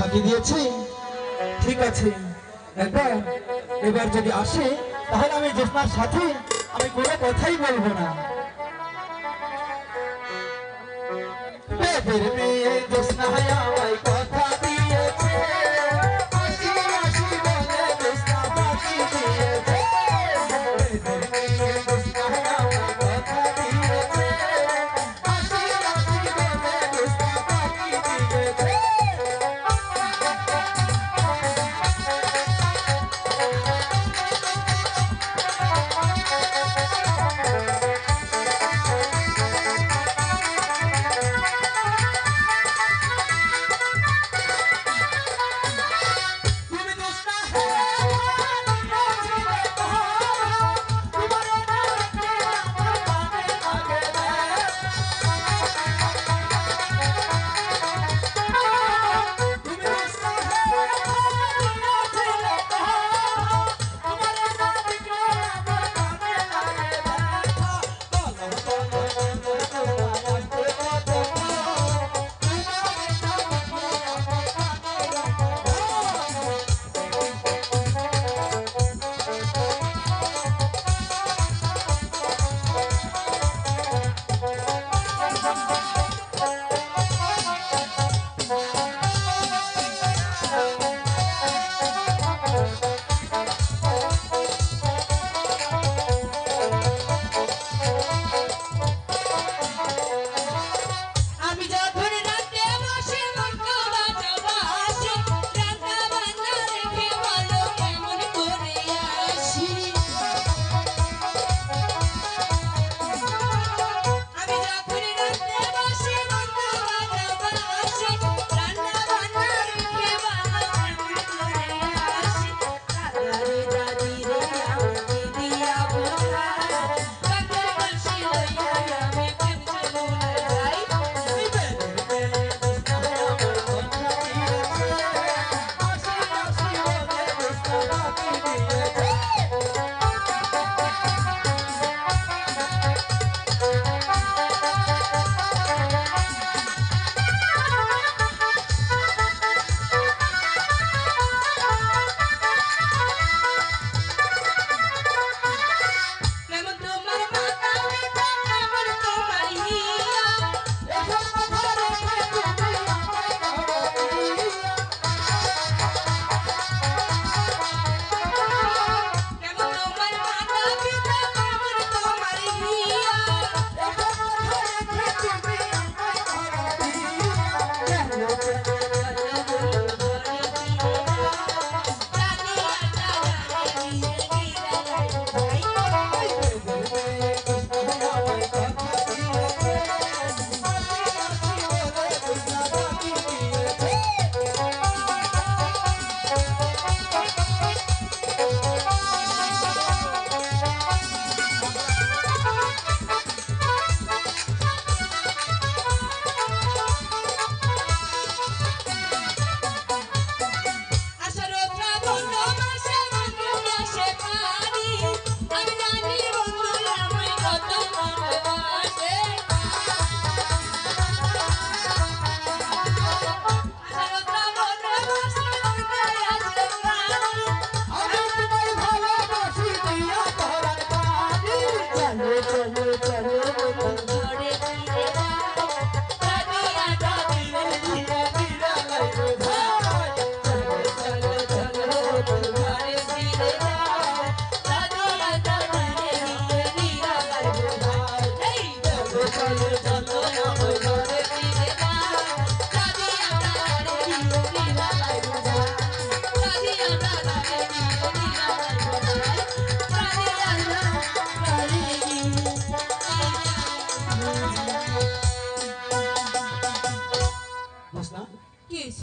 ফাঁকি দিয়েছি। ঠিক আছে। একবার, এবার যদি আসে, তাহলে আমি জ্যোৎস্নার সাথে আমি কোনো কথাই বলব না। মেয়ে জ্যোৎস্না আমায় Thank you.